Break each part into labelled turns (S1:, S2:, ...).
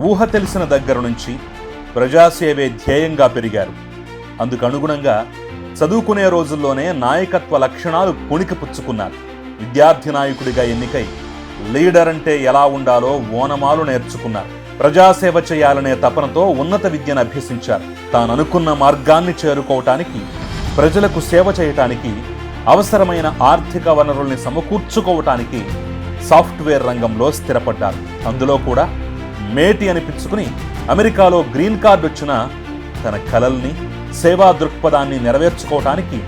S1: ఊహ తెలిసిన దగ్గర నుంచి ప్రజాసేవే ధ్యేయంగా పెరిగారు. అందుకు అనుగుణంగా చదువుకునే రోజుల్లోనే నాయకత్వ లక్షణాలు పుణికిపుచ్చుకున్నారు విద్యార్థి నాయకుడిగా ఎన్నికై లీడర్ అంటే ఎలా ఉండాలో ఓనమాలు నేర్చుకున్నారు. ప్రజాసేవ చేయాలనే తపనతో ఉన్నత విద్యను అభ్యసించారు. తాను అనుకున్న మార్గాన్ని చేరుకోవటానికి ప్రజలకు సేవ చేయటానికి అవసరమైన ఆర్థిక వనరుల్ని సమకూర్చుకోవటానికి సాఫ్ట్వేర్ రంగంలో స్థిరపడ్డారు. అందులో కూడా మేటి అనిపించుకుని అమెరికాలో గ్రీన్ కార్డు వచ్చిన తన కలల్ని సేవా దృక్పథాన్ని నెరవేర్చుకోవటానికి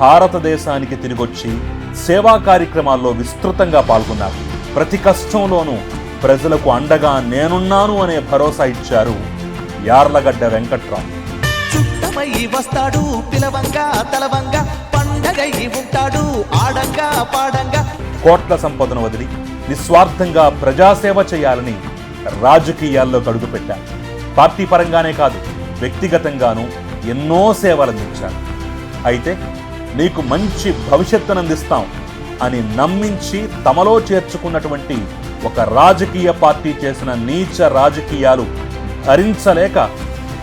S1: భారతదేశానికి తిరిగొచ్చి సేవా కార్యక్రమాల్లో విస్తృతంగా పాల్గొన్నారు. ప్రతి కష్టంలోనూ ప్రజలకు అండగా నేనున్నాను అనే భరోసా ఇచ్చారు యార్లగడ్డ వెంకట్రావు.
S2: చుట్టమై వస్తాడు పిలవంగా తలవంగా పండగై ఉంటాడు ఆడంగా పాడంగా.
S1: కోట్ల సంపదను వదిలి నిస్వార్థంగా ప్రజాసేవ చేయాలని రాజకీయాల్లో కడుగుపెట్టారు పార్టీ పరంగానే కాదు వ్యక్తిగతంగానూ ఎన్నో సేవలు అందించారు. అయితే నీకు మంచి భవిష్యత్తును అందిస్తాం అని నమ్మించి తమలో చేర్చుకున్నటువంటి ఒక రాజకీయ పార్టీ చేసిన నీచ రాజకీయాలు భరించలేక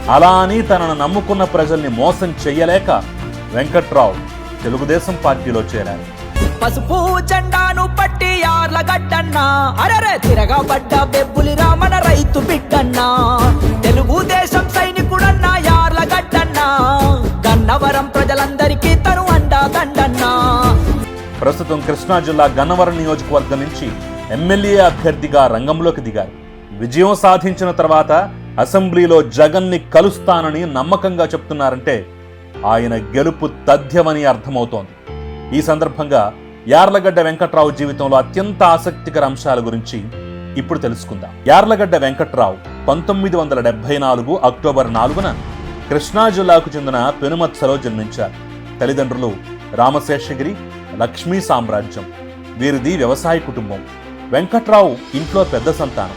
S1: అలా అని తనను నమ్ముకున్న ప్రజల్ని మోసం చెయ్యలేక వెంకట్రావు తెలుగుదేశం పార్టీలో చేరారు.
S3: పసుపు జెండా పట్టి గడ్డన్నా. అరరే తిరగబడ్డ బెబ్బులి రామన రైతు బిడ్డన్నా. తెలుగుదేశం సైనికుడన్నా యార్ల గడ్డన్నా. గన్నవరం ప్రజలందరికీ తను అండా దండన్నా.
S1: ప్రస్తుతం కృష్ణా జిల్లా గన్నవరం నియోజకవర్గం నుంచి ఎమ్మెల్యే అభ్యర్థిగా రంగంలోకి దిగారు. విజయం సాధించిన తర్వాత అసెంబ్లీలో జగన్ని కలుస్తానని నమ్మకంగా చెప్తున్నారంటే ఆయన గెలుపు తథ్యమని అర్థమవుతోంది. ఈ సందర్భంగా యార్లగడ్డ వెంకట్రావు జీవితంలో అత్యంత ఆసక్తికర అంశాల గురించి ఇప్పుడు తెలుసుకుందాం. యార్లగడ్డ వెంకట్రావు పంతొమ్మిది వందల డెబ్బై నాలుగు అక్టోబర్ నాలుగున కృష్ణా జిల్లాకు చెందిన పెనుమత్సలో జన్మించారు. తల్లిదండ్రులు రామశేషగిరి లక్ష్మీ సామ్రాజ్యం వీరిది వ్యవసాయ కుటుంబం. వెంకట్రావు ఇంట్లో పెద్ద సంతానం.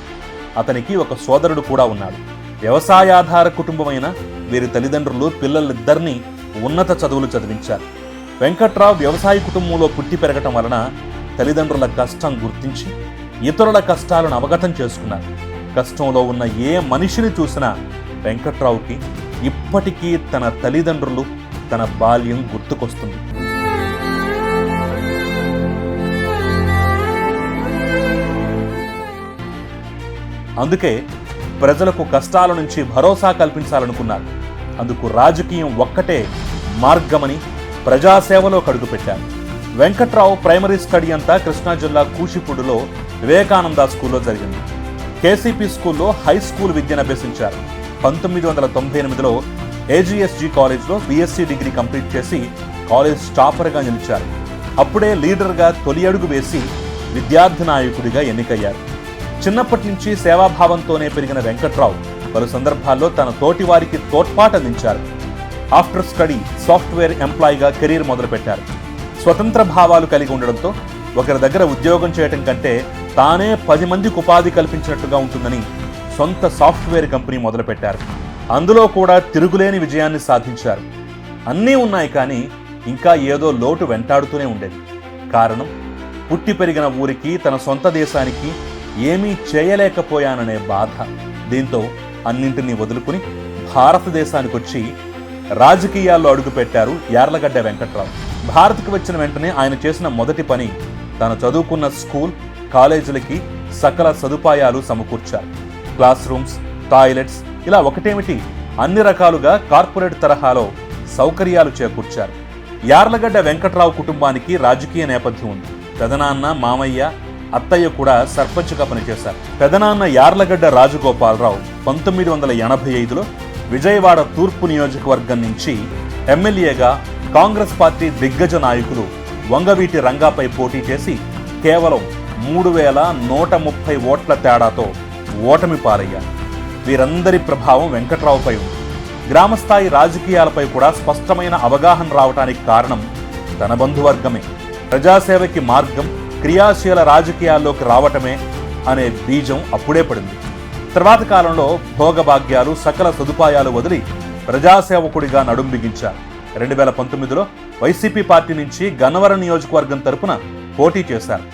S1: అతనికి ఒక సోదరుడు కూడా ఉన్నాడు. వ్యవసాయాధార కుటుంబమైన వీరి తల్లిదండ్రులు పిల్లలిద్దరినీ ఉన్నత చదువులు చదివించారు. వెంకట్రావు వ్యవసాయ కుటుంబంలో పుట్టి పెరగటం వలన తల్లిదండ్రుల కష్టం గుర్తించి ఇతరుల కష్టాలను అవగతం చేసుకున్నారు. కష్టంలో ఉన్న ఏ మనిషిని చూసినా వెంకట్రావుకి ఇప్పటికీ తన తల్లిదండ్రులు తన బాల్యం గుర్తుకొస్తుంది. అందుకే ప్రజలకు కష్టాల నుంచి భరోసా కల్పించాలనుకున్నారు. అందుకు రాజకీయం ఒక్కటే మార్గమని ప్రజాసేవలో కడుగుపెట్టారు. వెంకట్రావు ప్రైమరీ స్టడీ అంతా కృష్ణా జిల్లా కూచిపూడిలో వివేకానంద స్కూల్లో జరిగింది. కేసీపీ స్కూల్లో హై స్కూల్ విద్యనభ్యసించారు పంతొమ్మిది వందల తొంభై ఎనిమిదిలో ఏజీఎస్జీ కాలేజ్లో బీఎస్సీ డిగ్రీ కంప్లీట్ చేసి కాలేజ్ స్టాఫర్గా నిలిచారు. అప్పుడే లీడర్గా తొలి అడుగు వేసి విద్యార్థి నాయకుడిగా ఎన్నికయ్యారు. చిన్నప్పటి నుంచి సేవాభావంతోనే పెరిగిన వెంకట్రావు పలు సందర్భాల్లో తన తోటి వారికి తోడ్పాటు అందించారు ఆఫ్టర్ స్టడీ సాఫ్ట్వేర్ ఎంప్లాయీగా కెరీర్ మొదలుపెట్టారు. స్వతంత్ర భావాలు కలిగి ఉండడంతో ఒకరి దగ్గర ఉద్యోగం చేయటం కంటే తానే పది మందికి ఉపాధి కల్పించినట్టుగా ఉంటుందని సొంత సాఫ్ట్వేర్ కంపెనీ మొదలుపెట్టారు. అందులో కూడా తిరుగులేని విజయాన్ని సాధించారు. అన్నీ ఉన్నాయి కానీ ఇంకా ఏదో లోటు వెంటాడుతూనే ఉండేది. కారణం పుట్టి పెరిగిన ఊరికి తన సొంత దేశానికి ఏమీ చేయలేకపోయాననే బాధ. దీంతో అన్నింటినీ వదులుకుని భారతదేశానికి వచ్చి రాజకీయాల్లో అడుగుపెట్టారు యార్లగడ్డ వెంకట్రావు. భారత్కు వచ్చిన వెంటనే ఆయన చేసిన మొదటి పని తాను చదువుకున్న స్కూల్ కాలేజీలకి సకల సదుపాయాలు సమకూర్చారు. క్లాస్ రూమ్స్ టాయిలెట్స్ ఇలా ఒకటేమిటి? అన్ని రకాలుగా కార్పొరేట్ తరహాలో సౌకర్యాలు చేకూర్చారు. యార్లగడ్డ వెంకట్రావు కుటుంబానికి రాజకీయ నేపథ్యం ఉంది. పెదనాన్న మామయ్య అత్తయ్య కూడా సర్పంచ్గా పనిచేశారు. పెదనాన్న యార్లగడ్డ రాజగోపాలరావు పంతొమ్మిది వందల ఎనభై ఐదులో విజయవాడ తూర్పు నియోజకవర్గం నుంచి ఎమ్మెల్యేగా కాంగ్రెస్ పార్టీ దిగ్గజ నాయకులు వంగవీటి రంగాపై పోటీ చేసి కేవలం మూడు వేల నూట ముప్పై ఓట్ల తేడాతో ఓటమి పాలయ్యారు వీరందరి ప్రభావం వెంకట్రావుపై ఉంది. గ్రామస్థాయి రాజకీయాలపై కూడా స్పష్టమైన అవగాహన రావటానికి కారణం ధనబంధువర్గమే. ప్రజాసేవకి మార్గం క్రియాశీల రాజకీయాల్లోకి రావటమే అనే బీజం అప్పుడే పడింది. తర్వాత కాలంలో భోగభాగ్యాలు సకల సదుపాయాలు వదిలి ప్రజాసేవకుడిగా నడుం బిగించారు. రెండు వేల పంతొమ్మిదిలో వైసీపీ పార్టీ నుంచి గన్నవరం నియోజకవర్గం తరపున పోటీ చేశారు.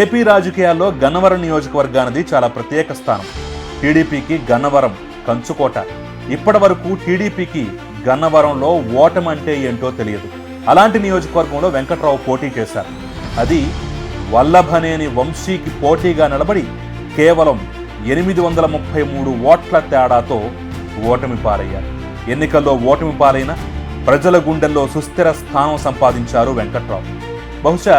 S1: ఏపీ రాజకీయాల్లో గన్నవరం నియోజకవర్గానిది చాలా ప్రత్యేక స్థానం. టీడీపీకి గన్నవరం కంచుకోట. ఇప్పటి వరకు టీడీపీకి గన్నవరంలో ఓటం అంటే ఏంటో తెలియదు. అలాంటి నియోజకవర్గంలో వెంకట్రావు పోటీ చేశారు. అది వల్లభనేని వంశీకి పోటీగా నిలబడి కేవలం ఎనిమిది వందల ముప్పై మూడు ఓట్ల తేడాతో ఓటమి పాలయ్యారు. ఎన్నికల్లో ఓటమి పాలైన ప్రజల గుండెల్లో సుస్థిర స్థానం సంపాదించారు వెంకట్రావు. బహుశా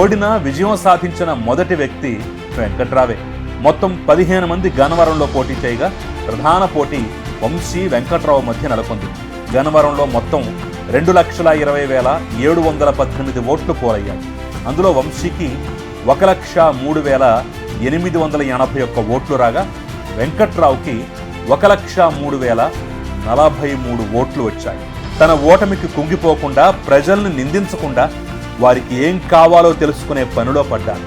S1: ఓడినా విజయం సాధించిన మొదటి వ్యక్తి వెంకట్రావే. మొత్తం పదిహేను మంది గన్నవరంలో పోటీ చేయగా ప్రధాన పోటీ వంశీ వెంకట్రావు మధ్య నెలకొంది. గన్నవరంలో మొత్తం రెండు లక్షల ఇరవై వేల ఏడు వందల పద్దెనిమిది ఓట్లు పోలయ్యాయి. అందులో వంశీకి ఒక లక్ష మూడు వేల ఎనిమిది వందల ఎనభై ఒక్క ఓట్లు రాగా వెంకట్రావుకి ఒక లక్ష మూడు వేల నలభై మూడు ఓట్లు వచ్చాయి. తన ఓటమికి కుంగిపోకుండా ప్రజల్ని నిందించకుండా వారికి ఏం కావాలో తెలుసుకునే పనిలో పడ్డాను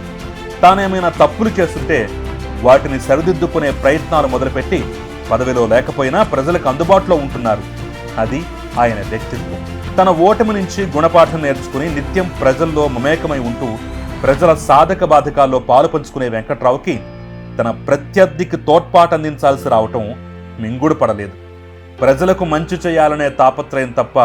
S1: తానేమైనా తప్పులు చేస్తుంటే వాటిని సరిదిద్దుకునే ప్రయత్నాలు మొదలుపెట్టి పదవిలో లేకపోయినా ప్రజలకు అందుబాటులో ఉంటున్నారు. అది ఆయన వ్యక్తిత్వం. తన ఓటమి నుంచి గుణపాఠం నేర్చుకుని నిత్యం ప్రజల్లో మమేకమై ఉంటూ ప్రజల సాధక బాధకాల్లో పాలు పంచుకునే వెంకట్రావుకి తన ప్రత్యర్థికి తోడ్పాటు అందించాల్సి రావటం మింగుడు పడలేదు. ప్రజలకు మంచి చేయాలనే తాపత్రయం తప్ప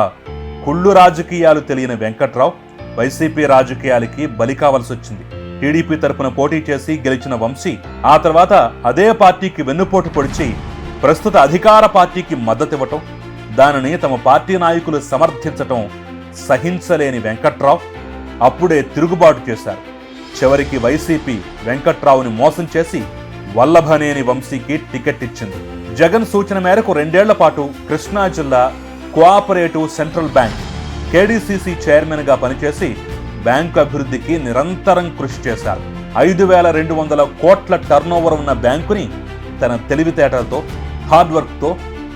S1: కుళ్ళు రాజకీయాలు తెలియని వెంకట్రావు వైసీపీ రాజకీయాలకి బలి కావాల్సి వచ్చింది. టీడీపీ తరపున పోటీ చేసి గెలిచిన వంశీ ఆ తర్వాత అదే పార్టీకి వెన్నుపోటు పొడిచి ప్రస్తుత అధికార పార్టీకి మద్దతివ్వటం దానిని తమ పార్టీ నాయకులు సమర్థించటం సహించలేని వెంకట్రావు అప్పుడే తిరుగుబాటు చేశారు. చివరికి వైసీపీ వెంకట్రావుని మోసం చేసి వల్లభనేని వంశీకి టికెట్ ఇచ్చింది. జగన్ సూచన మేరకు రెండేళ్ళ పాటు కృష్ణా జిల్లా కోఆపరేటివ్ సెంట్రల్ బ్యాంక్ కేడీసీసీ చైర్మన్గా పనిచేసి బ్యాంకు అభివృద్ధికి నిరంతరం కృషి చేశారు. ఐదు వేల రెండు వందల కోట్ల టర్నోవర్ ఉన్న బ్యాంకుని తన తెలివితేటలతో హార్డ్వర్క్తో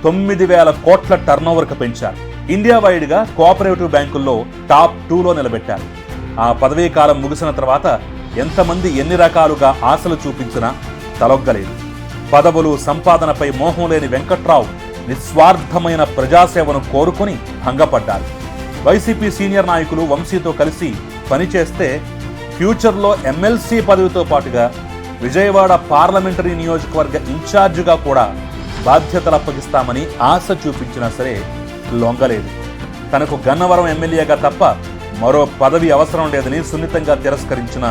S1: తొమ్మిది వేల కోట్ల టర్నోవర్కు పెంచారు. ఇండియా వైడ్గా కోఆపరేటివ్ బ్యాంకుల్లో టాప్ టూలో నిలబెట్టారు. ఆ పదవీ కాలం ముగిసిన తర్వాత ఎంతమంది ఎన్ని రకాలుగా ఆశలు చూపించినా తలొగ్గలేదు. పదవులు సంపాదనపై మోహం లేని వెంకట్రావు నిస్వార్థమైన ప్రజాసేవను కోరుకుని భంగపడ్డారు. వైసీపీ సీనియర్ నాయకులు వంశీతో కలిసి పనిచేస్తే ఫ్యూచర్లో ఎమ్మెల్సీ పదవితో పాటుగా విజయవాడ పార్లమెంటరీ నియోజకవర్గ ఇన్ఛార్జిగా కూడా బాధ్యతలు అప్పగిస్తామని ఆశ చూపించినా సరే లొంగలేదు. తనకు గన్నవరం ఎమ్మెల్యేగా తప్ప మరో పదవి అవసరం లేదని సున్నితంగా తిరస్కరించిన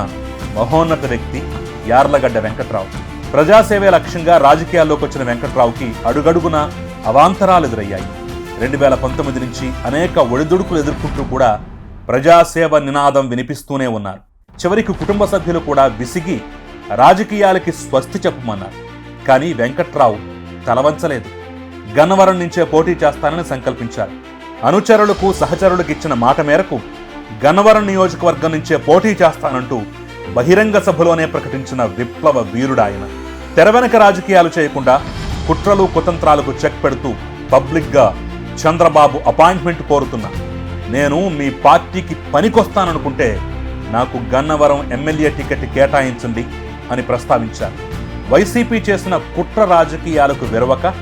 S1: మహోన్నత వ్యక్తి యార్లగడ్డ వెంకట్రావు. ప్రజాసేవే లక్ష్యంగా రాజకీయాల్లోకి వచ్చిన వెంకట్రావుకి అడుగడుగున అవాంతరాలు ఎదురయ్యాయి. రెండు వేల పంతొమ్మిది నుంచి అనేక ఒడిదుడుకులు ఎదుర్కొంటూ కూడా ప్రజాసేవ నినాదం వినిపిస్తూనే ఉన్నారు. చివరికి కుటుంబ సభ్యులు కూడా విసిగి రాజకీయాలకి స్వస్తి చెప్పమన్నారు. కానీ వెంకట్రావు తలవంచలేదు. గన్నవరం నుంచే పోటీ చేస్తానని సంకల్పించారు. అనుచరులకు సహచరులకు ఇచ్చిన మాట మేరకు గన్నవరం నియోజకవర్గం నుంచే పోటీ చేస్తానంటూ బహిరంగ సభలోనే ప్రకటించిన విప్లవ వీరుడాయన. తెరవెనక రాజకీయాలు చేయకుండా కుట్రలు కుతంత్రాలకు చెక్ పెడుతూ పబ్లిక్గా చంద్రబాబు అపాయింట్మెంట్ కోరుతున్నా. నేను మీ పార్టీకి పనికొస్తాననుకుంటే నాకు గన్నవరం ఎమ్మెల్యే టికెట్ కేటాయించండి అని ప్రస్తావించారు. వైసీపీ చేసిన కుట్ర రాజకీయాలకు విరవక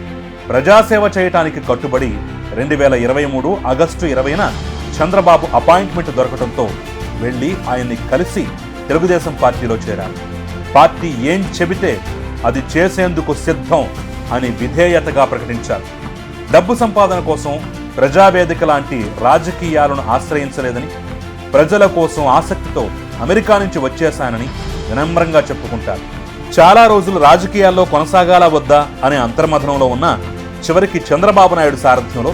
S1: ప్రజాసేవ చేయటానికి కట్టుబడి రెండు వేల ఇరవై మూడు ఆగస్టు ఇరవైన చంద్రబాబు అపాయింట్మెంట్ దొరకడంతో వెళ్ళి ఆయన్ని కలిసి తెలుగుదేశం పార్టీలో చేరారు పార్టీ ఏం చెబితే అది చేసేందుకు సిద్ధం అని విధేయతగా ప్రకటించారు. డబ్బు సంపాదన కోసం ప్రజావేదిక లాంటి రాజకీయాలను ఆశ్రయించలేదని ప్రజల కోసం ఆసక్తితో అమెరికా నుంచి వచ్చేశానని వినమ్రంగా చెప్పుకుంటారు. చాలా రోజులు రాజకీయాల్లో కొనసాగాలా వద్దా అనే అంతర్మథనంలో ఉన్న చివరికి చంద్రబాబు నాయుడు సారథ్యంలో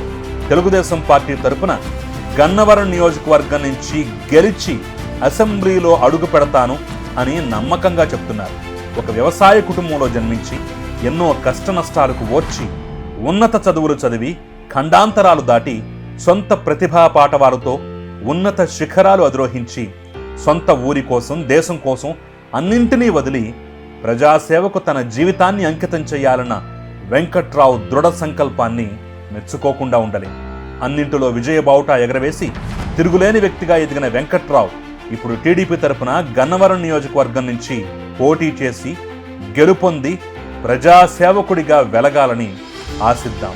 S1: తెలుగుదేశం పార్టీ తరపున గన్నవరం నియోజకవర్గం నుంచి గెలిచి అసెంబ్లీలో అడుగు పెడతాను అని నమ్మకంగా చెప్తున్నారు. ఒక వ్యవసాయ కుటుంబంలో జన్మించి ఎన్నో కష్ట నష్టాలకు ఓర్చి ఉన్నత చదువులు చదివి ఖండాంతరాలు దాటి సొంత ప్రతిభా పాటవారితో ఉన్నత శిఖరాలు అధిరోహించి సొంత ఊరి కోసం దేశం కోసం అన్నింటినీ వదిలి ప్రజాసేవకు తన జీవితాన్ని అంకితం చేయాలన్న వెంకట్రావు దృఢ సంకల్పాన్ని మెచ్చుకోకుండా ఉండలే. అన్నింటిలో విజయబావుట ఎగరవేసి తిరుగులేని వ్యక్తిగా ఎదిగిన వెంకట్రావు ఇప్పుడు టీడీపీ తరఫున గన్నవరం నియోజకవర్గం నుంచి పోటీ చేసి గెలుపొంది ప్రజాసేవకుడిగా వెలగాలని ఆశిద్దాం.